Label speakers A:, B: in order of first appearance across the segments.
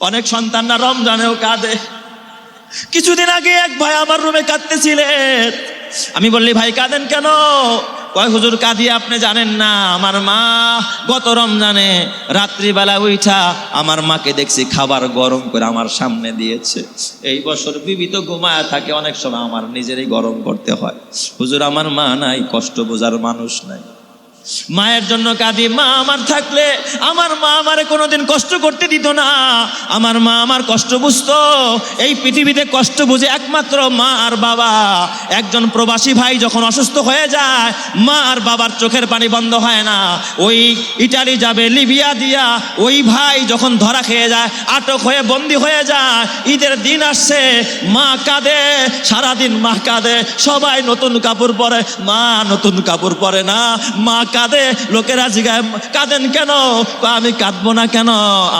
A: অনেক সন্তানরা রমজানেও কাঁদে। কিছুদিন আগে এক ভাই আমার রুমে কাঁদতেছিলেন। আমি বললি, ভাই, কাঁদেন কেন? কয়, হুজুর, কাঁদি, আপনি জানেন না, আমার মা গত রমজানে রাত্রিবেলা উঠা আমার মাকে দেখছি খাবার গরম করে আমার সামনে দিয়েছে। এই বছর বিবি তো ঘুমায় থাকে, অনেক সময় আমার নিজেরই গরম করতে হয়। হুজুর, আমার মা নাই, কষ্ট বোঝার মানুষ নাই। মায়ের জন্য কাঁদি, মা আমার থাকলে আমার মা আমারে কোনোদিন কষ্ট করতে দিত না। আমার মা আমার কষ্ট বুঝতো। এই পৃথিবীতে কষ্ট বুঝে একমাত্র মা আর বাবা। একজন প্রবাসী ভাই যখন অসুস্থ হয়ে যায়, মা আর বাবার চোখের পানি বন্ধ হয় না। ওই ইটালি যাবে, লিবিয়া দিয়া ওই ভাই যখন ধরা খেয়ে যায়, আটক হয়ে বন্দি হয়ে যায়, ঈদের দিন আসছে, মা কাঁদে, সারাদিন মা কাঁদে, সবাই নতুন কাপড় পরে। মা নতুন কাপড় পরে না, মা কাঁদে, লোকেরা জিগায়, কাঁদেন কেন? আমি কাঁদবো না কেন?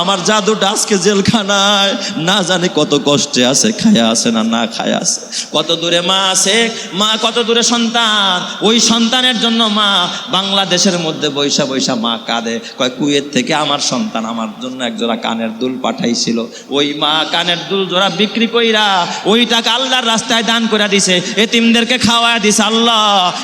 A: আমার জাদুটা আজকে জেলখানায়। না জানি কত কষ্টে আছে, খায়া আছে না না খায়া আছে। কত দূরে মা আছে? মা কত দূরে সন্তান? ওই সন্তানের জন্য মা বাংলাদেশের মধ্যে বৈশা বৈশা মা কাঁদে। কয়, কুয়েত থেকে আমার সন্তান আমার জন্য একজোড়া কানের দুল পাঠাইছিল। ওই মা কানের দুল জোড়া বিক্রি কইরা ওই টাকা আল্লাহর রাস্তায় দান করে দিছে। এতিমদেরকে খাওয়া দিছে, আল্লাহ,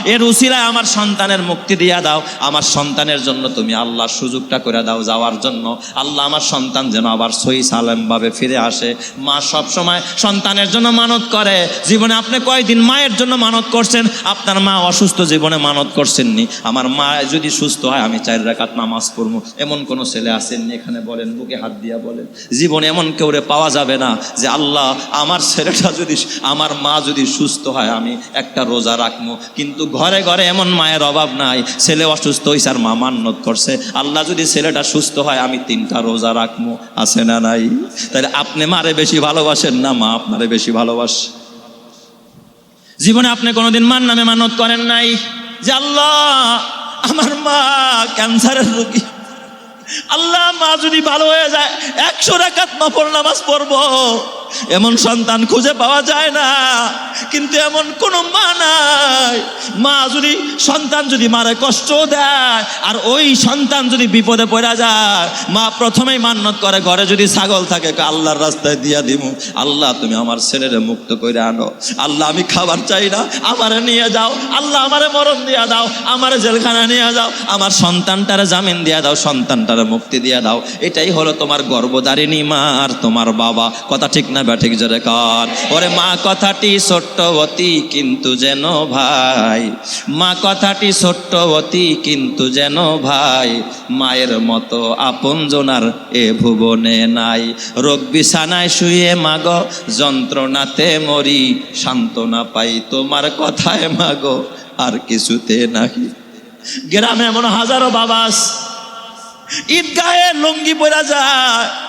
A: এর উসিলায় আমার সন্তানের মুক্তি দিয়া দাও। আমার সন্তানের জন্য তুমি আল্লাহর সুযোগটা করে দাও যাওয়ার জন্য। আল্লাহ আমার সন্তান যেন আবার সই সালামভাবে ফিরে আসে। মা সব সময় সন্তানের জন্য মানত করে। জীবনে আপনি কয়দিন মায়ের জন্য মানত করছেন? আপনার মা অসুস্থ জীবনে মানত করছেননি। আমার মা যদি সুস্থ হয়, আমি চার রাকাত নামাজ পড়ব। এমন কোনো ছেলে আসেননি এখানে বলেন, বুকে হাত দিয়া বলেন। জীবনে এমন কেউ রে পাওয়া যাবে না যে আল্লাহ আমার ছেলেটা যদি, আমার মা যদি সুস্থ হয়, আমি একটা রোজা রাখব। কিন্তু ঘরে ঘরে এমন মায়ের অভাব নাই। ছেলে অসুস্থ হয়েছে আর মা মান্নত করছে। আল্লাহ যদি ছেলেটা সুস্থ হয়, আমি তিনটা রোজা রাখব আছে না নাই? তাহলে আপনি মারে বেশি ভালোবাসেন না মা আপনারে বেশি ভালোবাসে? জীবনে আপনি কোনোদিন মান নামে মানত করেন নাই? যে আল্লাহ, আমার মা ক্যান্সারের রোগী। আল্লাহ মা যদি ভালো হয়ে যায়, একশো রাকাত নফল নামাজ পড়ব। এমন সন্তান খুঁজে পাওয়া যায় না। কিন্তু এমন কোনো মা নাই। মা যদি সন্তান যদি মারে কষ্ট দেয়, আর ওই সন্তান যদি বিপদে পড়া যায়, মা প্রথমেই মান্যত করে, ঘরে যদি ছাগল থাকে আল্লাহর রাস্তায় দিয়া দিমু আল্লাহ, তুমি আমার ছেলেরে মুক্ত করে আনো। আল্লাহ, আমি খাবার চাই না, আমারে নিয়ে যাও। আল্লাহ, আমারে মরণ দিয়া দাও, আমারে জেলখানা নিয়ে যাও। আমার সন্তানটারে জামিন দিয়া দাও, সন্তানটারে মুক্তি দিয়া দাও। এটাই হলো তোমার গর্ভধারিণী মা আর তোমার বাবা। কথা ঠিক না? ব্যাঠিক জোরে কর। ওরে মা, কথাটি ছোট্টবতী কিন্তু যেন ভাই। মা, কথাটি ছোট্টবতী কিন্তু যেন ভাই। মায়ের মতো আপন জোনার এ ভুবনে নাই। রোগ বিছানায় শুয়ে মাগ, যন্ত্রণাতে মরি। সান্ত্বনা পাই তোমার কথায় মাগো, আর কিছুতে নাহি। গ্রামে এমন হাজারো বাবাস, ঈদগাহে লুঙ্গি পরা যায়।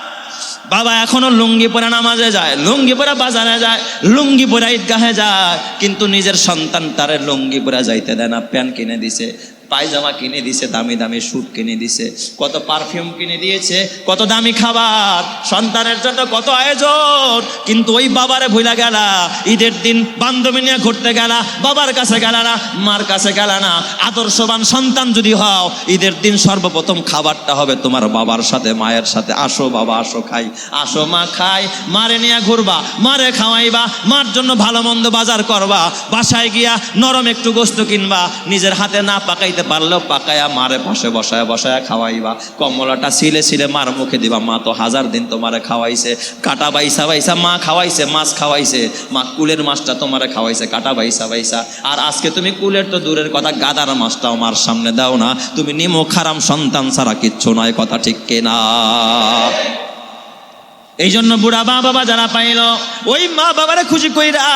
A: বাবা এখনও লুঙ্গি পরে নামাজে যায়, লুঙ্গি পরে বাজারে যায়, লুঙ্গি পরে ঈদগাহে যায়, কিন্তু নিজের সন্তান তারে লুঙ্গি পরে যাইতে দেয় না, প্যান্ট কিনে দিছে। পায়জামা কিনে দিছে, দামি দামি স্যুট কিনে দিছে। কত পারফিউম কিনে দিয়েছে, কত দামি খাবার। সন্তানের জন্য কত আয়োজন। কিন্তু ওই বাবারে ভুলা গেলা। ঈদের দিন বান্ধবী নিয়ে ঘুরতে গেলা, বাবার কাছে গেলা না, মার কাছে গেলা না। আদর্শবান সন্তান যদি হও, ঈদের দিন সর্বপ্রথম খাবারটা হবে তোমার বাবার সাথে, মায়ের সাথে। আসো বাবা, আসো খাই। আসো মা, খাই। মারে নিয়ে ঘুরবা, মারে খাওয়াইবা, মার জন্য ভালো মন্দ বাজার করবা। বাসায় গিয়া নরম একটু গোস্ত কিনবা, নিজের হাতে না পাকাইতে পারলেও পাকায়া মারে পাশে বসায় বসায় খাওয়াইবা। কমলাটা সিলে সিলে মার মুখে দিবা, মা, তো হাজার দিন তোমারে খাওয়াইছে। কাটা বাইসা বাইসা, মা খাওয়াইছে, মাছ খাওয়াইছে। মা, কুলের মাছটা তোমারে খাওয়াইছে, কাটা বাইসা বাইসা। আর আজকে তুমি কুলের তো দূরের কথা, গাদার মাছটাও মার সামনে দাও না। তুমি নিমো খারাম সন্তান ছাড়া কিচ্ছু নয় কথা ঠিক কেনা? এই জন্য বুড়া মা বাবা যারা পাইল, ওই মা বাবারে খুশি কইরা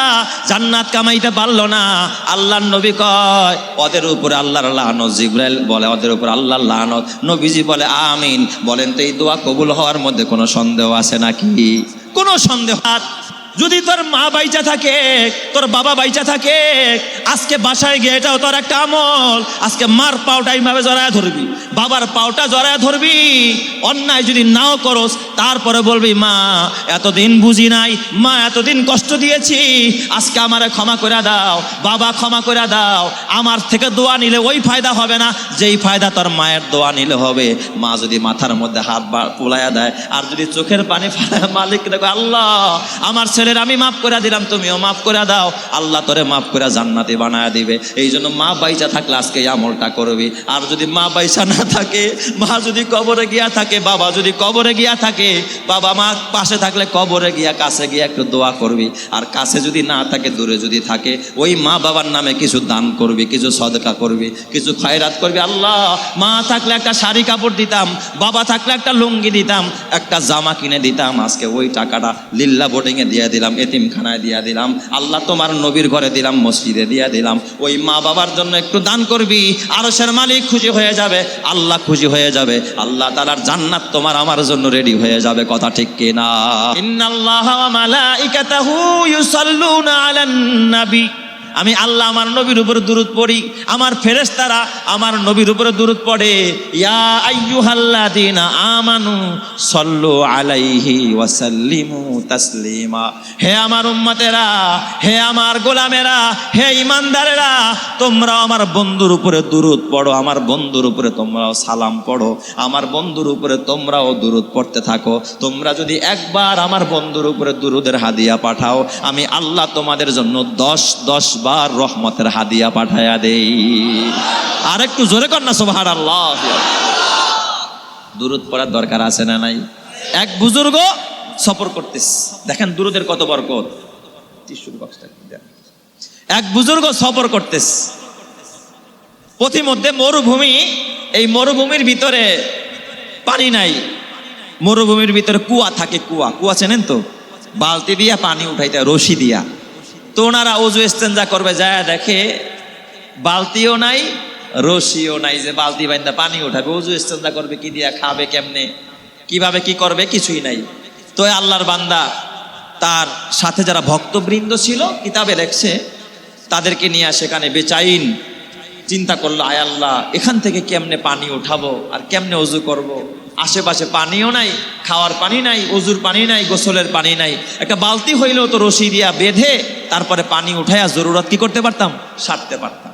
A: জান্নাত কামাইতে পারল না। আল্লাহর নবী কয়, ওদের উপরে আল্লাহর লানত। জিব্রাইল বলে, ওদের উপর আল্লাহর লানত। নবীজি বলে, আমিন। বলেন, তো এই দোয়া কবুল হওয়ার মধ্যে কোনো সন্দেহ আছে নাকি? কোনো সন্দেহ যদি তোর মা বাইচা থাকে, তোর বাবা বাইচা থাকে, আজকে বাসায় গিয়ে এটাও তোর একটা আমল। আজকে মার পাওটা এইভাবে জড়ায় ধরবি, বাবার পাওটা জড়ায় ধরবি, অন্যায় যদি নাও করস, তারপরে বলবি, মা, এতদিন বুঝি নাই, মা, এতদিন কষ্ট দিয়েছি, আজকে আমারে ক্ষমা করে দাও, বাবা ক্ষমা করে দাও, আমার থেকে দোয়া নিলে ওই ফায়দা হবে না, যেই ফায়দা তোর মায়ের দোয়া নিলে হবে। মা যদি মাথার মধ্যে হাত পোলাইয়া দেয়, আর যদি চোখের পানি ফেলায়, মালিক, দেখো আল্লাহ, আমার ছেলের আমি মাফ করে দিলাম, তুমিও মাফ করে দাও। আল্লাহ তোরে মাফ করে জান্নাতে বানায় দিবে। এই জন্য মা বাইচা থাকলে আজকে আমলটা করবি। আর যদি মা বাইচা না থাকে, মা যদি কবরে গিয়া থাকে, বাবা যদি কবরে গিয়া থাকে, বাবা মা পাশে থাকলে কবরে গিয়া, কাছে গিয়া একটু দোয়া করবি। আর কাছে যদি না থাকে, দূরে যদি থাকে, ওই মা বাবার নামে কিছু দান করবি, কিছু সদকা করবি, কিছু খয়রাত করবি। আল্লাহ, মা থাকলে একটা শাড়ি কাপড় দিতাম, বাবা থাকলে একটা লুঙ্গি দিতাম, একটা জামা কিনে দিতাম। আজকে ওই টাকাটা লিল্লা বোর্ডিংয়ে দিয়ে দিলাম, এতিমখানায় দিয়া দিলাম। আল্লাহ তোমার নবীর ঘরে দিলাম, মসজিদে দিয়া দিলাম। ওই মা বাবার জন্য একটু দান করবি, আরশের মালিক খুশি হয়ে যাবে, আল্লাহ খুশি হয়ে যাবে। আল্লাহ তালার জান্নাত তোমার আমার জন্য রেডি হয়ে যাবে, কথা ঠিক কিনা? ইন্নাল্লাহ ওয়া মালাইকাতাহু ইউসাল্লুনা আলান নবী আমি আল্লাহ আমার নবীর উপরে দূরত পড়ি। আমার ফেরেশতারা আমার নবীর উপরে দূরত পড়ে। ইয়া আইয়ুহাল্লাযীনা আমানু সাল্লু আলাইহি ওয়া সাল্লিমু তাসলিমা। হে আমার উম্মতেরা, হে আমার গোলামেরা, হে ইমানদারেরা তোমরা আমার বন্ধুর উপরে দূরত পড়ো। আমার বন্ধুর উপরে তোমরাও সালাম পড়ো। আমার বন্ধুর উপরে তোমরাও দূরত পড়তে থাকো। তোমরা যদি একবার আমার বন্ধুর উপরে দুরুদের হাদিয়া পাঠাও, আমি আল্লাহ তোমাদের জন্য দশ দশ বার রহমতের হাদিয়া পাঠায়া দেই। আর একটু জোরে কর না সোভার আল্লাহ দুরুদ পড়ার দরকার আছে না নাই? এক বুজুর্গ সফর করতেস। দেখেন দুরুদের কত বরকত। এক বুজুর্গ সফর করতেস। পথিমধ্যে মরুভূমি, এই মরুভূমির ভিতরে পানি নাই। মরুভূমির ভিতরে কুয়া থাকে কুয়া। কুয়া চেনেন তো? বালতি দিয়া পানি উঠাইতে রশি দিয়া। তো ওনারা অজু এস্তেঞ্জা করবে, যায় দেখে বালতিও নাই, রশিও নাই, যে বালতি বাইন্দা পানি উঠাবে অজু এস্তেঞ্জা করবে, কি দিয়া খাবে, কেমনে, কীভাবে কি করবে, কিছুই নাই তো আল্লাহর বান্দা, তার সাথে যারা ভক্তবৃন্দ ছিল, কিতাবে লেখছে, তাদেরকে নিয়ে সেখানে বেচাইন চিন্তা করল, আয় আল্লাহ, এখান থেকে কেমনে পানি উঠাবো, আর কেমনে অজু করব। আশেপাশে পানিও নাই, খাওয়ার পানি নাই, অজুর পানি নাই, গোসলের পানি নাই। একটা বালতি হইলেও তো রশি দিয়া বেঁধে তারপরে পানি উঠাইয়া জরুরত কি করতে পারতাম? সারতে পারতাম।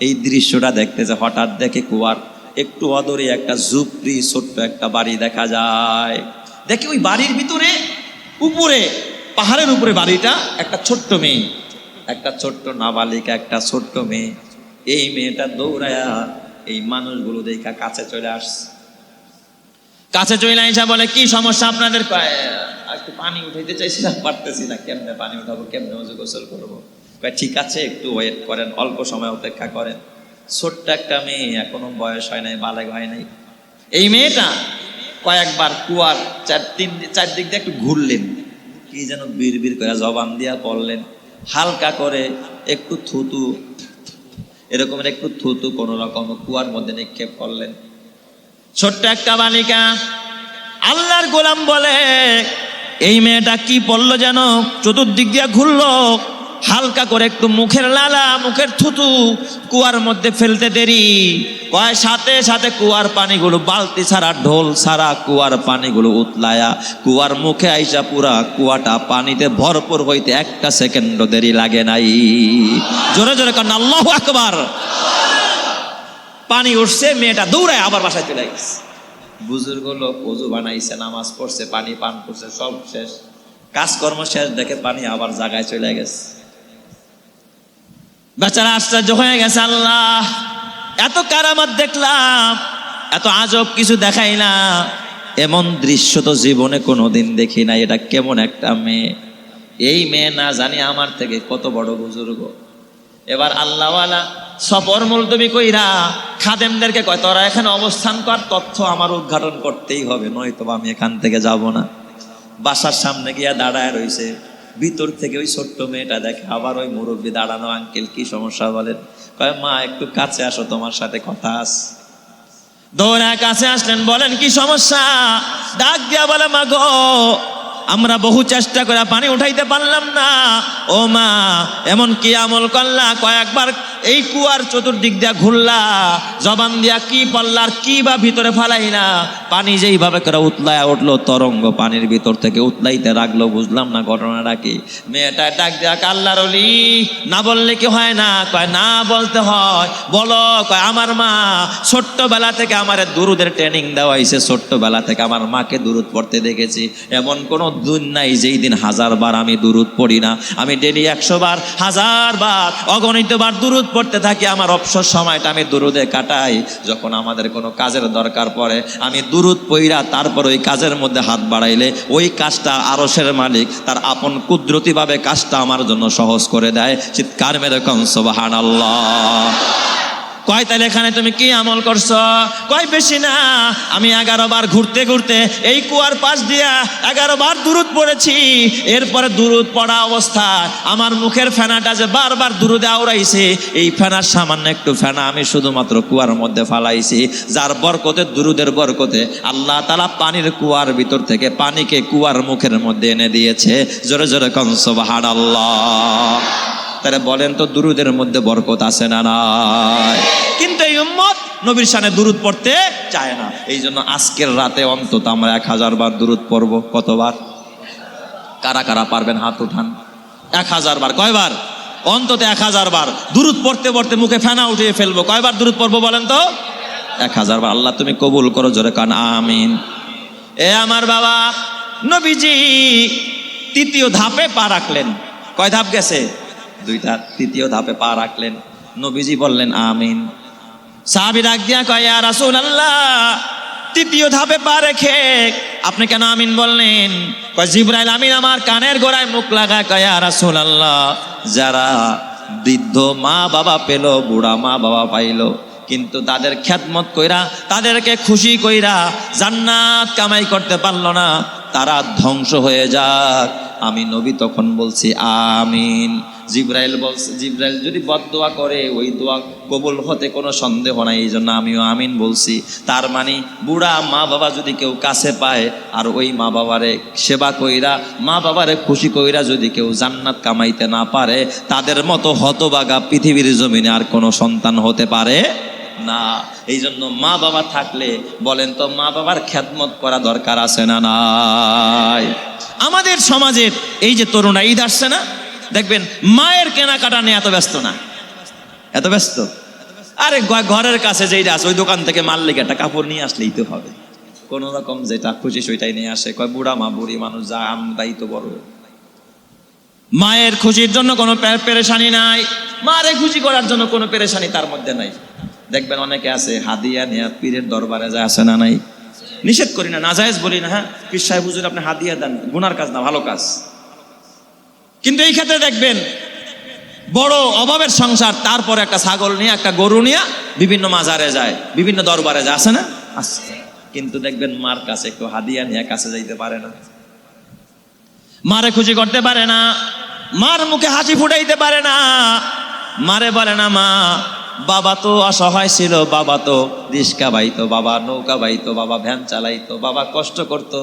A: এই দৃশ্যটা দেখতেছে হঠাৎ দেখে কুয়ার একটু অদরে একটা ঝুপড়ি, ছোট্ট একটা বাড়ি দেখা যায়। দেখে ওই বাড়ির ভিতরে, উপরে, পাহাড়ের উপরে বাড়িটা একটা ছোট্ট মেয়ে। একটা ছোট্ট নাবালিকা, একটা ছোট্ট মেয়ে। এই মেয়েটা দৌড়ায়া এই মানুষগুলো দেখা কাছে চলে আসছে। কাছে চইলা আইসা বলে, কি সমস্যা আপনাদের? একটু পানি উঠাইতে চাইছিলাম, পারতেছি না। কেমনে পানি উঠাবো, কেমনে অজু গোসল করব? ঠিক আছে, একটু ওয়েট করেন, অল্প সময় অপেক্ষা করেন। ছোট্ট একটা মেয়ে, এখনও বয়স হয় নাই, বালেগ হয় নাই। এই মেয়েটা কয়েকবার কুয়ার চার তিন চারদিক দিয়ে একটু ঘুরলেন। কি যেন বীর বীর করে জবান দিয়া পড়লেন। হালকা করে একটু থুতু, এরকমের একটু থুতু কোনো রকম কুয়ার মধ্যে নিক্ষেপ করলেন। ছোট্ট একটা বালিকা। আল্লাহর গোলাম বলে, এই মেয়েটা কি পড়ল যেন? চতুর্দিক দিয়ে ঘুরলো। হালকা করে একটু মুখের লালা, মুখের থুতু, কুয়ার মধ্যে ফেলতে দেরি। কয়, সাথে সাথে কুয়ার পানিগুলো, বালতি ছাড়া, ঢোল ছাড়া কুয়ার পানিগুলো উতলায়া, কুয়ার মুখে আইসা পুরা কুয়াটা পানিতে ভরপুর হইতে একটা সেকেন্ডও দেরি লাগে নাই। জোরে জোরে কারণ আল্লাহ আকবার। পানি উঠছে মেয়েটা দৌড়ায় আবার বাসায় চলে গেছে। বুজুর্গ লোক অজু বানাইছে নামাজ পড়ছে পানি পান করছে সব শেষ। কাজকর্ম শেষ দেখে পানি আবার জায়গায় চলে গেছে। বেচারা আশ্চর্য হয়ে গেছে আল্লাহ এত কারামাত দেখলাম এত আজব কিছু দেখাই না এমন দৃশ্য তো জীবনে কোনোদিন দেখি না এটা কেমন একটা মেয়ে। এই মেয়ে না জানি আমার থেকে কত বড় বুজুর্গ। এবার আল্লাহওয়ালা সফর মুলতবি কইরা খাদেমদেরকে কয়, তোরা এখানে অবস্থান কর, তথ্য আমার উদ্ঘাটন করতেই হবে, নয়তো আমি এখান থেকে যাব না। বাসার সামনে গিয়া দাঁড়ায় রইছে। ভিতর থেকে ওই ছোট্ট মেয়েটা দেখে, আবার ওই মুরব্বী দাঁড়ানো আঙ্কেল, কি সমস্যা? বলেন কয়, মা, একটু কাছে আসো, তোমার সাথে কথা আস। দৌড়া কাছে আসলেন, বলেন, কি সমস্যা? ডাক দিয়া বলে, মা গো আমরা বহু চেষ্টা করে পানি উঠাইতে পারলাম না। ও মা, এমন কি আমল করলা? কয়েকবার এই কুয়ার চতুর্দিক দিয়া ঘুরলা, জবান দিয়া কি পাল্লার, কি বা ভিতরে ফালাই না পানি যেইভাবে করে উতলায় উঠল, তরঙ্গ পানির ভিতর থেকে উতলাইতে রাখল, বুঝলাম না ঘটনাটা কি। মেয়েটা ডাক দেয়া, কাল্লার অলি, না বললে কি হয় না? কয়, না বলতে হয়। বলো, কয়, আমার মা ছোট্টবেলা থেকে আমার দুরুদের ট্রেনিং দেওয়া হয়েছে ছোট্টবেলা থেকে আমার মাকে দুরুদ পড়তে দেখেছি। এমন কোনো দিন নাই যেই দিন হাজার বার আমি দুরুদ পড়ি না। আমি ডেলি একশো বার হাজার বার অগণিত বার দুরুদ পড়তে থাকি, আমার অবসর সময়টা আমি দুরুদে কাটাই। যখন আমাদের কোনো কাজের দরকার পড়ে, আমি দুরুদ পইরা তারপর ওই কাজের মধ্যে হাত বাড়াইলে ওই কাজটা আরসের মালিক, তার আপন কুদরতিভাবে কাজটা আমার জন্য সহজ করে দেয়। চিৎকার মেরে সোবাহান আল্লাহ কয় তাহলে এখানে তুমি কি আমল করছ? কয়, বেশি না, আমি এগারো বার ঘুরতে ঘুরতে এই কুয়ার পাশ দিয়া এগারো বার দূরত পড়েছি। এরপরে দূরত পড়া অবস্থায় আমার মুখের ফেনাটা যে বারবার দূরদে আওড়াইছে, এই ফেনার সামান্য একটু ফেনা আমি শুধুমাত্র কুয়ার মধ্যে ফালাইছি, যার বরকতে, দুরুদের বরকতে আল্লাহ তালা পানির কুয়ার ভিতর থেকে পানিকে কুয়ার মুখের মধ্যে এনে দিয়েছে। জোরে জোরে কনসবাহান আল্লাহ তারা বলেন তো, দুরুদের মধ্যে বরকত আছে না নাই? কিন্তু এই উম্মত নবীর সানে দুরুদ পড়তে চায় না। এই জন্য আজকের রাতে অন্তত আমরা এক হাজার বার দুরুদ পড়ব। কতবার? কারা কারা পারবেন হাত উঠান? এক হাজার বার। কয়বার? অন্তত এক হাজার বার। দুরুদ পড়তে পড়তে মুখে ফেনা উঠিয়ে ফেলব। কয়বার দুরুদ পড়ব বলেন তো? এক হাজার বার। আল্লাহ তুমি কবুল করো, জোরে কান, আমিন। এ আমার বাবা, নবীজি, তৃতীয় ধাপে পা রাখলেন। কয় ধাপ গেছে? দুইটা তৃতীয় ধাপে পা রাখলেন। নবীজি বললেন, আমিন। সাহাবি ডাক দিয়া কয়, ইয়া রাসূল আল্লাহ তৃতীয় ধাপে পা রেখে আপনি কেন আমিন বললেন? কয়, জিব্রাইল আমিন আমার কানের গোড়ায় মুখ লাগায় কয়, ইয়া রাসূল আল্লাহ যারা বৃদ্ধ মা বাবা পেল, বুড়া মা বাবা পাইলো, কিন্তু তাদের খ্যাতমত কইরা, তাদেরকে খুশি কইরা জান্নাত কামাই করতে পারল না। তারা ধ্বংস হয়ে যাক। আমি নবী তখন বলছি, আমিন। জিব্রাইল বলছে, জিব্রাইল যদি বদদোয়া করে, ওই দোয়া কবুল হতে কোনো সন্দেহ নাই, এই জন্য আমিও আমিন বলছি। তার মানে বুড়া মা বাবা যদি কেউ কাছে পায়, আর ওই মা বাবারে সেবা কইরা মা বাবারে খুশি কইরা যদি কেউ জান্নাত কামাইতে না পারে, তাদের মতো হতবাগা পৃথিবীর জমিনে আর কোনো সন্তান হতে পারে না। এই জন্য মা বাবা থাকলে বলেন তো, মা বাবার খ্যাতমত করা দরকার আছে না নাই? আমাদের সমাজের এই যে তরুণরা ঈদ আসছে না? দেখবেন, মায়ের কেনাকাটা নিয়ে এত ব্যস্ত না। এত ব্যস্ত? আরে ঘরের কাছে যেইটা আছে, ওই দোকান থেকে মাল লেগে একটা কাপড় নিয়ে আসলেই তো হবে। কোন রকম যেটা খুশি সেটাই নিয়ে আসে। কয়, বুড়া মা, বুড়ি মানুষ, যা আমদাই তো বড়। মায়ের খুশির জন্য কোনো পেরেশানি নাই। মারে খুশি করার জন্য কোনো পেরেশানি তার মধ্যে নাই। দেখবেন অনেকে আছে, হাদিয়া নিয়ে পীরের দরবারে যায়, আছে না নাই? নিষেধ করি না, নাজায়েজ বলি না হ্যাঁ? পীর সাহেব, হুজুর, আপনি হাদিয়া দেন, গুনার কাজ না, ভালো কাজ। কিন্তু এই ক্ষেত্রে দেখবেন, বড় অভাবের সংসার, তারপর একটা ছাগল নিয়ে, একটা গরু নিয়ে বিভিন্ন মাজারে যায়, বিভিন্ন দরবারে যায়, আছে না? আছে। কিন্তু দেখবেন মার কাছে একটু হাদিয়া নিয়ে কাছে যাইতে পারে না। মারে খুশি করতে পারে না, মার মুখে হাসি ফুটাইতে পারে না। মারে বলে না, মা বাবা তো অসহায় ছিল, বাবা তো রিস্কা বাইতো, বাবা নৌকা বাইতো, বাবা ভ্যান চালাইতো, বাবা কষ্ট করতো।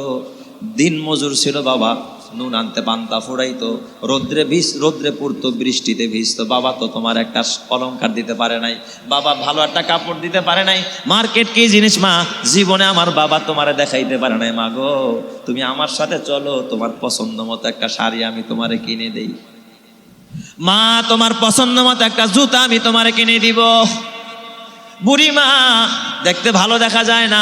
A: দিন মজুর ছিল বাবা, নুন আনতে পান্তা ফুরাইতো, রোদ্রে ভিজ, রোদ্রে পড়তো, বৃষ্টিতে ভিজতো। বাবা তো তোমার একটা অলংকার দিতে পারে নাই, বাবা ভালো একটা কাপড় দিতে পারে নাই। মার্কেট কি জিনিস মা? জীবনে আমার বাবা তোমারে দেখাইতে পারে নাই, মা গো। তুমি আমার সাথে চলো, তোমার পছন্দ মতো একটা শাড়ি আমি তোমারে কিনে দেই। মা তোমার পছন্দ মতো একটা জুতা আমি তোমারে কিনে দিব। বুড়ি মা দেখতে ভালো দেখা যায় না।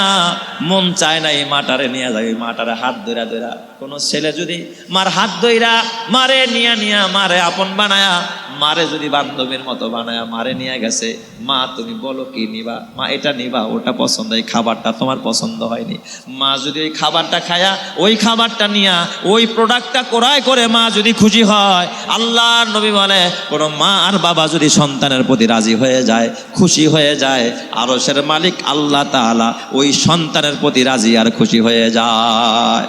A: মন চায় না এই মাটারে নিয়ে যায় এই মাটারে হাত ধরা ধরা কোনো ছেলে যদি মার হাত ধইরা, মারে নিয়া নিয়া, মারে আপন বানায়া, মারে যদি বান্ধবীর মতো বানায়া, মারে নিয়ে গেছে, মা তুমি বলো কি নিবা? মা, এটা নিবা, ওটা পছন্দ, এই খাবারটা তোমার পছন্দ হয়নি। মা যদি ওই খাবারটা খায়া, ওই খাবারটা নিয়া, ওই প্রোডাক্টটা ক্রয় করে মা যদি খুশি হয়, আল্লাহর নবী বলে, কোনো মা আর বাবা যদি সন্তানের প্রতি রাজি হয়ে যায়, খুশি হয়ে যায় আরশের মালিক আল্লাহ তাআলা ওই সন্তানের প্রতি রাজি আর খুশি হয়ে যায়।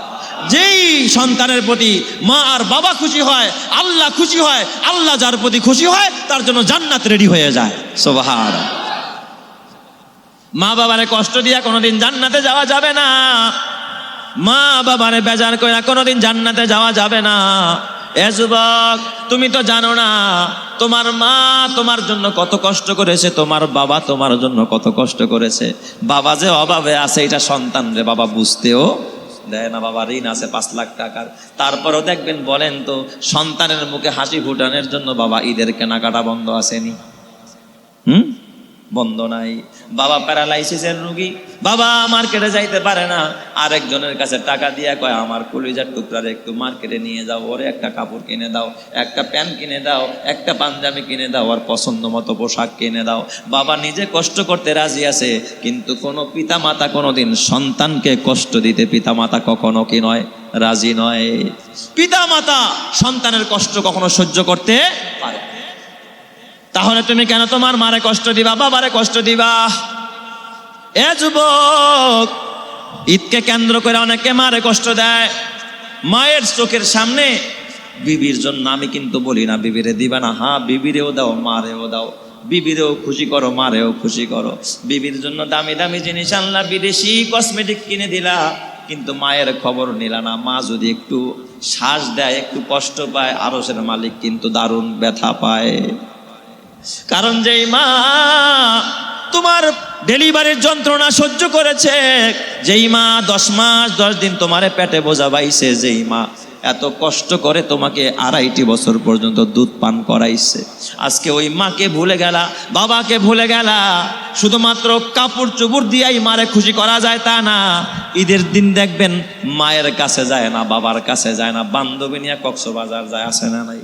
A: যেই সন্তানের প্রতি মা আর বাবা খুশি হয়, আল্লাহ খুশি হয়, আল্লাহ যার প্রতি খুশি হয়, তার জন্য জান্নাত রেডি হয়ে যায়। সোবাহার মা বাবারে কষ্ট দিয়া কোনোদিন জান্নাতে যাওয়া যাবে না। মা বাবারে বেজার করে কোনোদিন জান্নাতে যাওয়া যাবে না। এ যুবক, তুমি তো জানো না, তোমার মা তোমার জন্য কত কষ্ট করেছে, তোমার বাবা তোমার জন্য কত কষ্ট করেছে। বাবা যে অভাবে আছে, এটা সন্তান রে বাবা, বুঝতেও দেয় না বাবা, ঋণ আছে পাঁচ লাখ টাকার। তারপরেও দেখবেন, বলেন তো, সন্তানের মুখে হাসি ফুটানোর জন্য বাবা ঈদের কেনাকাটা বন্ধ আসেনি। হুম? বন্ধ নাই। বাবা প্যারালাইসিসের রুগী। বাবা মার্কেটে যাইতে পারে না। আরেকজনের কাছে টাকা দিয়ে কয়, আমার কলিজার টুকরার একটু মার্কেটে নিয়ে যাও। ওরে একটা কাপড় কিনে দাও, একটা প্যান্ট কিনে দাও, একটা পাঞ্জাবি কিনে দাও, আর পছন্দ মতো পোশাক কিনে দাও। বাবা নিজে কষ্ট করতে রাজি আছে, কিন্তু কোনো পিতা মাতা কোনোদিন সন্তানকে কষ্ট দিতে পিতা মাতা কখনো কি নয়, রাজি নয়। পিতা মাতা সন্তানের কষ্ট কখনো সহ্য করতে পারে। তাহলে তুমি কেন তোমার মারে কষ্ট দিবা, বাবারে কষ্ট দিবা? এ যুবক, ঈদকে কেন্দ্র করে অনেকে মারে কষ্ট দেয়। মায়ের চোখের সামনে বিবির জন্য আমি কিন্তু বলি না, বিবিরে দিবা না। হ্যাঁ বিবিরেও দাও, মারেও দাও। বিবিরেও খুশি করো, মারেও খুশি করো। বিবির জন্য দামি দামি জিনিস আনলা, বিদেশি কসমেটিক কিনে দিলা। কিন্তু মায়ের খবর নিলা না। মা যদি একটু শ্বাস দেয়, একটু কষ্ট পায় আরসের মালিক কিন্তু দারুণ ব্যথা পায়। কারণ যেই মা তোমার ডেলিভারির যন্ত্রণা সহ্য করেছে, যেই মা দশ মাস, দশ দিন তোমারে পেটে বোঝা পাইছে, যেই মা এত কষ্ট করে তোমাকে আড়াইটি বছর পর্যন্ত দুধ পান করাইছে। আজকে ওই মাকে ভুলে গেলা, বাবাকে ভুলে গেলা, শুধুমাত্র কাপড় চুপড় দিয়াই মারে খুশি করা যায় তা না। ঈদের দিন দেখবেন মায়ের কাছে যায় না, বাবার কাছে যায় না, বান্ধবী নিয়ে কক্সবাজার যায় আসে না নাই?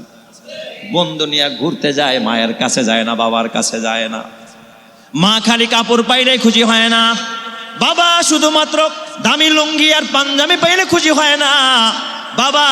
A: বন্ধু নিয়ে ঘুরতে যায়, মায়ের কাছে যায় না, বাবার কাছে যায় না। মা খালি কাপড় পাইলে খুশি হয় না। বাবা শুধুমাত্র দামি লুঙ্গি আর পাঞ্জাবি পাইলে খুশি হয় না। বাবা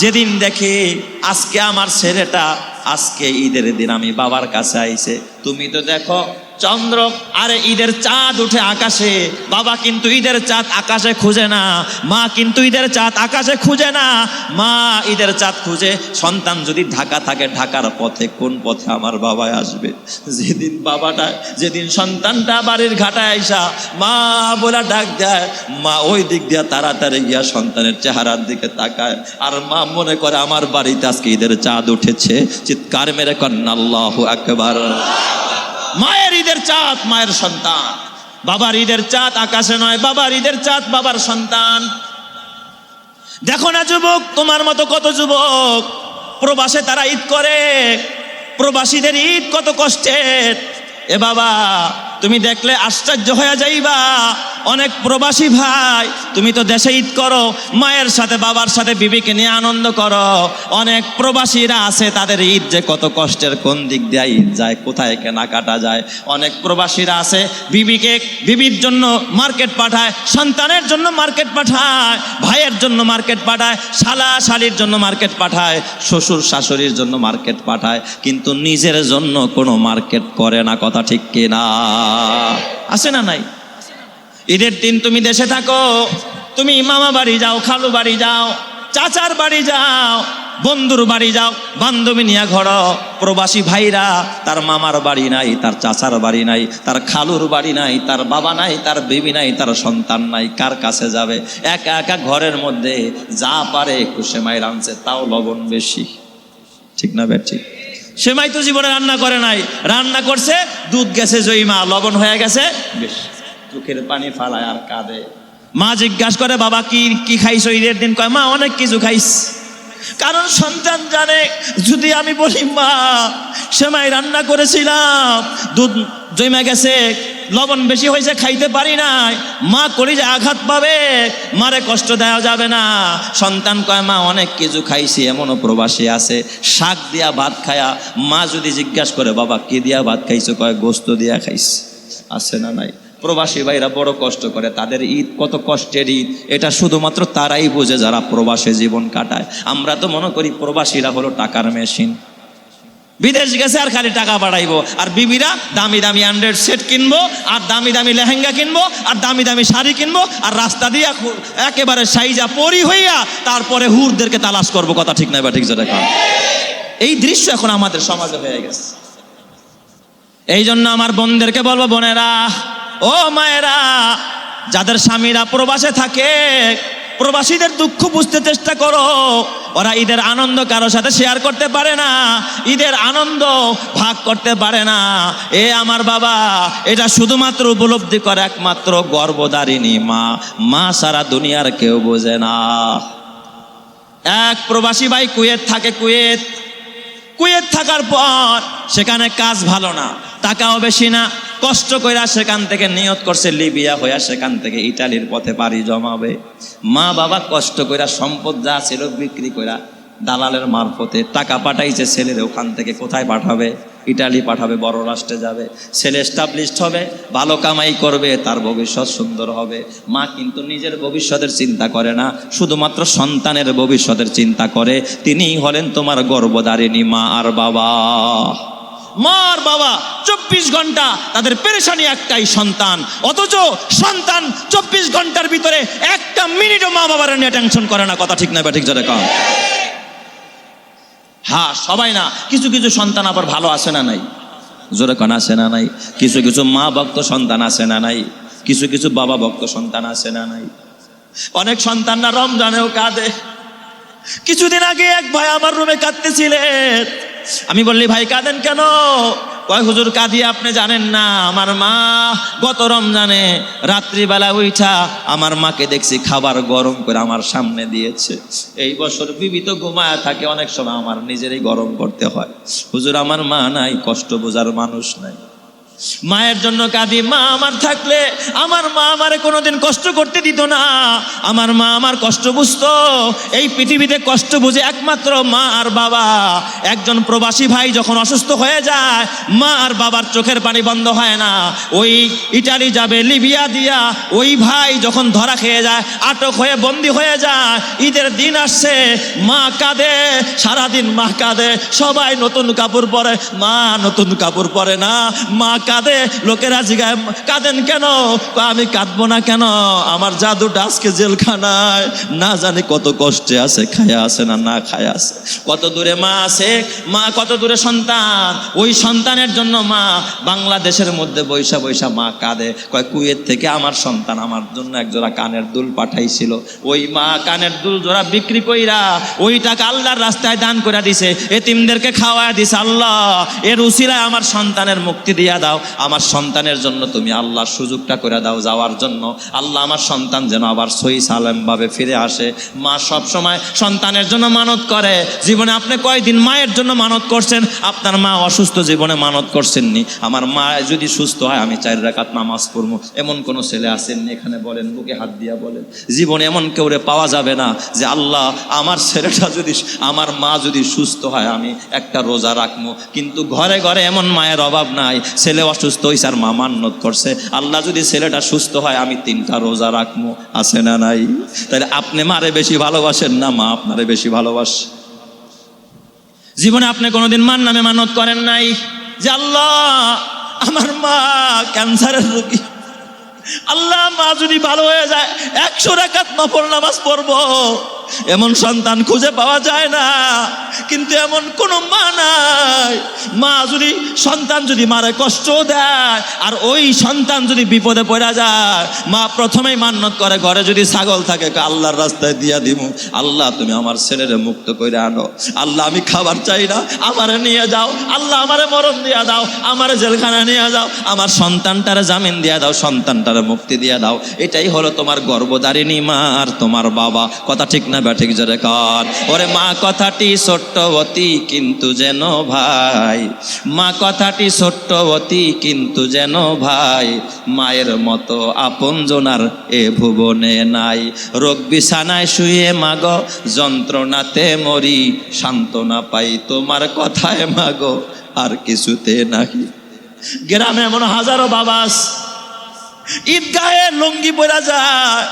A: যেদিন দেখে, আজকে আমার ছেলেটা, আজকে ঈদের দিন আমি বাবার কাছে আইছে। তুমি তো দেখো চন্দ্র, আরে ঈদের চাঁদ উঠে আকাশে। বাবা কিন্তু ঈদের চাঁদ আকাশে খুঁজে না। মা কিন্তু ঈদের চাঁদ আকাশে খুঁজে না। মা ঈদের চাঁদ খুঁজে। সন্তান যদি ঢাকা থাকে, ঢাকার পথে কোন পথে আমার বাবা আসবে? যেদিন বাবাটা, যেদিন সন্তানটা বাড়ির ঘাটায় আইসা, মা বলে ডাক দেয়, মা ওই দিক দিয়ে তাড়াতাড়ি গিয়া সন্তানের চেহারার দিকে তাকায়। আর মা মনে করে, আমার বাড়িতে আজকে ঈদের চাঁদ উঠেছে। চিৎকার মেরে কন্যা, আল্লাহ একবার মায়ের ঈদের চাঁদ, মায়ের সন্তান। বাবার ঈদের চাঁদ আকাশে নয়, বাবার ঈদের চাঁদ বাবার সন্তান। দেখো না যুবক, তোমার মতো কত যুবক প্রবাসে তারা ঈদ করে। প্রবাসীদের ঈদ কত কষ্টের। এ বাবা তুমি দেখলে আশ্চর্য হয়ে যাইবা। অনেক প্রবাসী ভাই, তুমি তো দেশে ঈদ করো, মায়ের সাথে, বাবার সাথে, বিবিকে নিয়ে আনন্দ করো। অনেক প্রবাসীরা আছে, তাদের ঈদ যে কত কষ্টের, কোন দিক দিয়ে ঈদ যায়, কোথায় কেনাকাটা যায়। অনেক প্রবাসীরা আছে, বিবিকে, বিবির জন্য মার্কেট পাঠায়, সন্তানের জন্য মার্কেট পাঠায়, ভাইয়ের জন্য মার্কেট পাঠায়, শালা শালির জন্য মার্কেট পাঠায়, শ্বশুর শাশুড়ির জন্য মার্কেট পাঠায়, কিন্তু নিজের জন্য কোনো মার্কেট করে না, কথা ঠিক কিনা? আছে না নাই? ঈদের দিন তুমি দেশে থাকো, তুমি মামা বাড়ি যাও, খালু বাড়ি যাও, চাচার বাড়ি যাও, বন্ধুর বাড়ি যাও, বান্ধবী নিয়ে ঘর, প্রবাসী ভাইরা, তার মামার বাড়ি নাই, তার চাচার বাড়ি নাই, তার খালুর বাড়ি নাই, তার বাবা নাই, তার বেবি নাই, তার সন্তান নাই, কার কাছে যাবে? একা একা ঘরের মধ্যে যা পারে একটু সেমাই রাঁধছে, তাও লবণ বেশি। ঠিক না ব্যাট ঠিক সেমাই তো জীবনে রান্না করে নাই। রান্না করছে দুধ গেছে জইমা লবণ হয়ে গেছে। বেশ চোখের পানি ফালায় আর কাঁদে। মা জিজ্ঞাসা করে বাবা কি কি খাইছ ঈদের দিন? কয় মা অনেক কিছু খাইস। কারণ সন্তান জানে যদি আমি বলি মা সেমাই রান্না করেছিলাম দুধ জইমা গেছে লবণ বেশি হয়েছে, খাইতে পারি নাই। মা করি যে আঘাত পাবে, মারে কষ্ট দেওয়া যাবে না। সন্তান কয়, মা, অনেক কিছু খাইছি, এমনও প্রবাসী আছে। শাক দিয়া ভাত খায়া, মা যদি জিজ্ঞাসা করে, বাবা, কি দিয়া ভাত খাইছো? কয়, গোস্ত দিয়া খাইস আছে না নাই? প্রবাসী ভাইরা বড় কষ্ট করে, তাদের ঈদ, কত কষ্টের ঈদ। এটা শুধুমাত্র তারাই বোঝে যারা প্রবাসে জীবন কাটায়। আমরা তো মনে করি, প্রবাসীরা হলো টাকার মেশিন। বিদেশ গেছে আর খালি টাকা বাড়াইবো। আর বিবিরা দামি দামি আন্ড্রেড সেট কিনবো, আর দামি দামি লেহেঙ্গা কিনবো, আর দামি দামি শাড়ি কিনবো, আর রাস্তা দিয়ে একেবারে সাইজা পরি হইয়া তারপরে হুরদেরকে তালাশ করব। কথা ঠিক নাই বা ঠিক যেটা এই দৃশ্য এখন আমাদের সমাজে হয়ে গেছে। এই জন্য আমার বোনদেরকে বলব, বোনেরা, ও মায়েরা, যাদের স্বামীরা প্রবাসে থাকে প্রবাসীদের দুঃখ বুঝতে চেষ্টা করো। ওরা ঈদের আনন্দ কারও সাথে শেয়ার করতে পারে না। ঈদের আনন্দ ভাগ করতে পারে না। এ আমার বাবা, এটা শুধুমাত্র উপলব্ধি করে একমাত্র গর্বদারিণী মা। মা সারা দুনিয়ার কেউ বোঝে না। এক প্রবাসী ভাই কুয়েত থাকে, কুয়েত। কুয়েত থাকার পর সেখানে কাজ ভালো না, টাকাও বেশি না, কষ্ট কইরা সেখান থেকে নিয়ত করছে লিবিয়া হইয়া সেখান থেকে ইটালির পথে পাড়ি জমাবে। মা বাবা কষ্ট কইরা সম্পদ যা ছিল বিক্রি কইরা দালালের মারফতে টাকা পাঠাইছে ছেলের ওখান থেকে কোথায় পাঠাবে? ইটালি পাঠাবে, বড় রাষ্ট্রে যাবে। ছেলে এস্টাবলিশড হবে, ভালো কামাই করবে, তার ভবিষ্যৎ সুন্দর হবে। মা কিন্তু নিজের ভবিষ্যতের চিন্তা করে না, শুধুমাত্র সন্তানের ভবিষ্যতের চিন্তা করে। তিনিই হলেন তোমার গর্বদারিণী মা আর বাবা। মার বাবা, চব্বিশ ঘণ্টা তাদের পেরেশানি একটাই সন্তান। অথচ সন্তান চব্বিশ ঘণ্টার ভিতরে একটা মিনিটও মা বাবার নিয়ে টেনশন করে না, কথা ঠিক না বা ঠিক জোরে কম হ্যাঁ সবাই না। কিছু কিছু সন্তান আবার ভালো আসে না নাই? জোরে কন আসে না নাই? কিছু কিছু মা ভক্ত সন্তান আসে না নাই? কিছু কিছু বাবা ভক্ত সন্তান আসে না নাই? অনেক সন্তান না রমজানেও কাঁদে। কিছুদিন আগে এক ভাই আমার রুমে কাঁদতেছিলেন। আমি বললি, ভাই, কাঁদেন কেন? কয়, হুজুর, কাঁদি, আপনি জানেন না, আমার মা গত রমজানে রাত্রিবেলা উঠা আমার মাকে দেখছি খাবার গরম করে আমার সামনে দিয়েছে। এই বছর বিবি তো ঘুমায় থাকে, অনেক সময় আমার নিজেরই গরম করতে হয়। হুজুর, আমার মা নাই, কষ্ট বোঝার মানুষ নাই। মায়ের জন্য কাঁদি, মা আমার থাকলে আমার মা আমারে কোনোদিন কষ্ট করতে দিত না। আমার মা আমার কষ্ট বুঝতো। এই পৃথিবীতে কষ্ট বুঝে একমাত্র মা আর বাবা। একজন প্রবাসী ভাই যখন অসুস্থ হয়ে যায়, মা আর বাবার চোখের পানি বন্ধ হয় না। ওই ইটালি যাবে, লিবিয়া দিয়া ওই ভাই যখন ধরা খেয়ে যায়, আটক হয়ে বন্দি হয়ে যায়, ঈদের দিন আসছে, মা কাঁদে, সারাদিন মা কাঁদে, সবাই নতুন কাপড় পরে। মা নতুন কাপড় পরে না, মা কাঁদে, লোকেরা জিগায়, কাঁদেন কেন? আমি কাঁদবো না কেন? আমার জাদুটা আজকে জেলখানায়। না জানি কত কষ্টে আছে, খায়া আছে না না খায়া আছে। কত দূরে মা আছে? মা কত দূরে সন্তান? ওই সন্তানের জন্য মা বাংলাদেশের মধ্যে বৈশা বৈশা মা কাঁদে। কয়, কুয়েত থেকে আমার সন্তান আমার জন্য একজোড়া কানের দুল পাঠাইছিল। ওই মা কানের দুল জোড়া বিক্রি কইরা ওই টাকা আল্লাহর রাস্তায় দান করে দিছে। এতিমদেরকে খাওয়ায় দিছে, আল্লাহ, এর উসিলায় আমার সন্তানের মুক্তি দিয়া দাও। আমার সন্তানের জন্য তুমি আল্লাহর সুযোগটা করে দাও যাওয়ার জন্য। আল্লাহ আমার সন্তান যেন আবার সই সালেম ভাবে ফিরে আসে। মা সব সময় সন্তানের জন্য মানত করে। জীবনে আপনি কয়দিন মায়ের জন্য মানত করছেন? আপনার মা অসুস্থ জীবনে মানত করছেননি। আমার মা যদি সুস্থ হয়, আমি চার রাকাত নামাজ পড়ব। এমন কোন ছেলে আসেননি এখানে বলেন, বুকে হাত দিয়া বলেন। জীবনে এমন কেউ রে পাওয়া যাবে না যে আল্লাহ আমার ছেলেটা যদি, আমার মা যদি সুস্থ হয়, আমি একটা রোজা রাখব। কিন্তু ঘরে ঘরে এমন মায়ের অভাব নাই। ছেলে অসুস্থ হয়েছে আর মা মান্নত করছে। আল্লাহ যদি ছেলেটা সুস্থ হয়, আমি তিনটা রোজা রাখব আছে না নাই? তাহলে আপনি মারে বেশি ভালোবাসেন না মা আপনারে বেশি ভালোবাসে? জীবনে আপনি কোনোদিন মান নামে মানত করেন নাই? যে আল্লাহ, আমার মা ক্যান্সারের রোগী। আল্লাহ, মা যদি ভালো হয়ে যায়, একশো রাকাত নফল নামাজ পড়ব। এমন সন্তান খুঁজে পাওয়া যায় না। কিন্তু এমন কোনো মা নাই। মা যদি, সন্তান যদি মারে কষ্ট দেয়, আর ওই সন্তান যদি বিপদে পড়া যায়, মা প্রথমেই মান্যত করে, ঘরে যদি ছাগল থাকে আল্লাহর রাস্তায় দিয়া দিব আল্লাহ, তুমি আমার ছেলেরে মুক্ত করে আনো। আল্লাহ, আমি খাবার চাই না, আমারে নিয়ে যাও। আল্লাহ, আমারে মরণ দিয়া দাও, আমারে জেলখানা নিয়ে যাও। আমার সন্তানটারে জামিন দিয়া দাও, সন্তানটারে মুক্তি দিয়া দাও। এটাই হলো তোমার গর্বদারিণী মা আর তোমার বাবা। কথা ঠিক না ব্যাঠিক জোরে কর। ওরে মা, কথাটি ছোট্টবতী কিন্তু যেন ভাই। মা, কথাটি ছোট্টবতী কিন্তু যেন ভাই। মায়ের মতো আপন জোনার এ ভুবনে নাই। রোগ বিছানায় শুয়ে মাগ, যন্ত্রণাতে মরি। সান্ত্বনা পাই তোমার কথায় মাগো, আর কিছুতে নাহি। গ্রামে এমন হাজারো বাবাস, ঈদগাহে লুঙ্গি পরা যায়।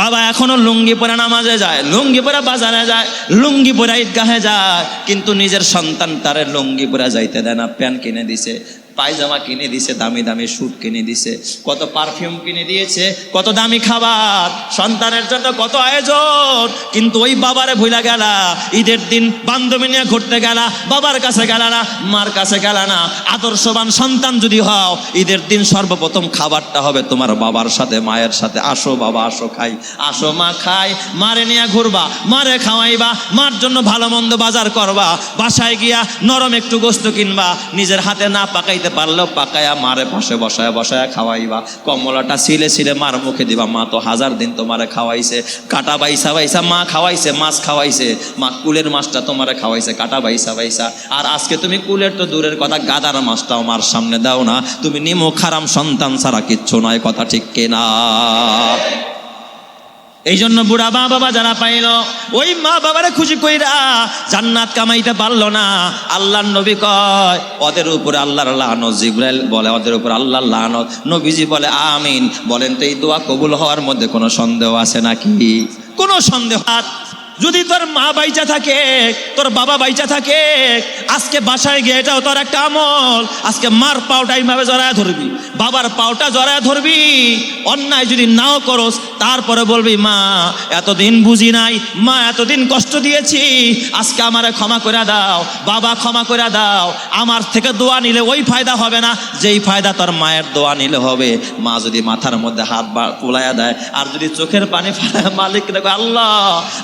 A: বাবা এখনও লুঙ্গি পরে নামাজে যায়, লুঙ্গি পরে বাজারে যায়, লুঙ্গি পরে ঈদগাহে যায়, কিন্তু নিজের সন্তান তারে লুঙ্গি পরে যাইতে দেয় না, প্যান্ট কিনে দিছে। পায়জামা কিনে দিছে, দামি দামি স্যুট কিনে দিছে, কত পারফিউম কিনে দিয়েছে, কত দামি খাবার, সন্তানের জন্য কত আয়োজন। কিন্তু ওই বাবারে ভুলা গেলা, ঈদের দিন বান্ধবী নিয়ে ঘুরতে গেলা, বাবার কাছে গেলা না, মার কাছে গেলা না। আদর্শবান সন্তান যদি হও, ঈদের দিন সর্বপ্রথম খাবারটা হবে তোমার বাবার সাথে, মায়ের সাথে। আসো বাবা, আসো খাই। আসো মা, খাই। মারে নিয়ে ঘুরবা, মারে খাওয়াইবা, মার জন্য ভালো মন্দ বাজার করবা। বাসায় গিয়া নরম একটু গোস্ত কিনবা, নিজের হাতে না পাকাইতে পারলেও পাকায়া মারে পাশে বসায় বসায় খাওয়াইবা। কমলাটা সিলে সিলে মার মুখে দিবা, মা, তো হাজার দিন তোমারে খাওয়াইছে। কাটা বাইসা বাইসা মা খাওয়াইছে, মাছ খাওয়াইছে। মা, কুলের মাছটা তোমারে খাওয়াইছে, কাটা বাইসা বাইসা। আর আজকে তুমি কুলের তো দূরের কথা, গাদার মাছটাও মার সামনে দাও না। তুমি নিমো খারাম সন্তান ছাড়া কিচ্ছু নয় কথা ঠিক কেনা? এই জন্য বুড়া মা বাবা যারা পাইল, ওই মা বাবারে খুশি কইরা জান্নাত কামাইতে পারল না। আল্লাহর নবী কয়, ওদের উপরে আল্লাহর লানত। জিব্রাইল বলে, ওদের উপর আল্লাহর লানত। নবীজি বলে, আমিন। বলেন, তো এই দোয়া কবুল হওয়ার মধ্যে কোনো সন্দেহ আছে নাকি? কোনো সন্দেহ যদি তোর মা বাইচা থাকে, তোর বাবা বাইচা থাকে, আজকে বাসায় গিয়ে এটাও তোর একটা আমল। আজকে মার পাওটা এইভাবে জড়ায় ধরবি, বাবার পাওটা জড়ায় ধরবি, অন্যায় যদি নাও করস, তারপরে বলবি, মা, এতদিন বুঝি নাই, মা, এতদিন কষ্ট দিয়েছি, আজকে আমারে ক্ষমা করে দাও, বাবা ক্ষমা করে দাও, আমার থেকে দোয়া নিলে ওই ফায়দা হবে না, যেই ফায়দা তোর মায়ের দোয়া নিলে হবে। মা যদি মাথার মধ্যে হাত উলাইয়া দেয়, আর যদি চোখের পানি মালিক দেখো, আল্লাহ,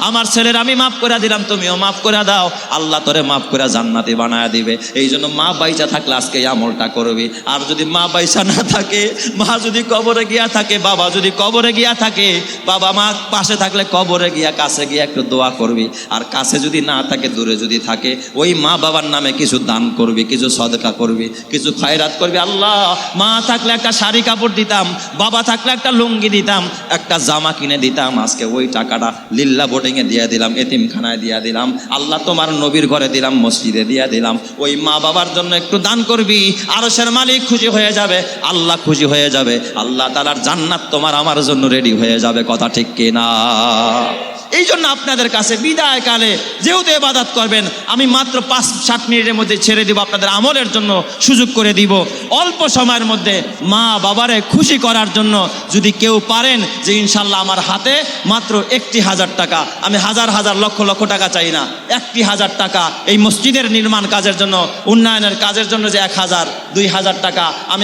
A: আমার ছেলের, আমি মাফ করে দিলাম, তুমিও মাফ করে দাও। আল্লাহ তোরে মাফ করে জান্নাতি বানায় দিবে। এই জন্য মা বাইচা থাকলে আজকে আমলটা করবি। আর যদি মা বাইচা না থাকে, মা যদি কবরে গিয়া থাকে, বাবা যদি কবরে গিয়া থাকে, বাবা মা পাশে থাকলে কবরে গিয়া, কাছে গিয়া একটু দোয়া করবি। আর কাছে যদি না থাকে, দূরে যদি থাকে, ওই মা বাবার নামে কিছু দান করবি, কিছু সদকা করবি, কিছু খয়রাত করবি। আল্লাহ, মা থাকলে একটা শাড়ি কাপড় দিতাম, বাবা থাকলে একটা লুঙ্গি দিতাম, একটা জামা কিনে দিতাম। আজকে ওই টাকাটা লিল্লা বোর্ডিংয়ে দিয়ে দিলাম, এতিমখানায় দিয়া দিলাম। আল্লাহ তোমার নবীর ঘরে দিলাম, মসজিদে দিয়া দিলাম। ওই মা বাবার জন্য একটু দান করবি, আরশের মালিক খুশি হয়ে যাবে, আল্লাহ খুশি হয়ে যাবে। আল্লাহ তালার জান্নাত তোমার আমার জন্য রেডি হয়ে যাবে, কথা ঠিক কিনা? এই জন্য আপনাদের কাছে বিদায় কালে যেহেতু এবাদাত করবেন, আমি মাত্র পাঁচ, সাত মিনিটের মধ্যে ছেড়ে দিব, আপনাদের আমলের জন্য সুযোগ করে দিব। অল্প সময়ের মধ্যে মা বাবারে খুশি করার জন্য যদি কেউ পারেন যে ইনশাল্লাহ আমার হাতে মাত্র একটি হাজার টাকা, আমি হাজার হাজার লক্ষ লক্ষ টাকা চাই না, একটি হাজার টাকা এই মসজিদের নির্মাণ কাজের জন্য, উন্নয়নের কাজের জন্য যে এক হাজার, দুই হাজার টাকা, আমি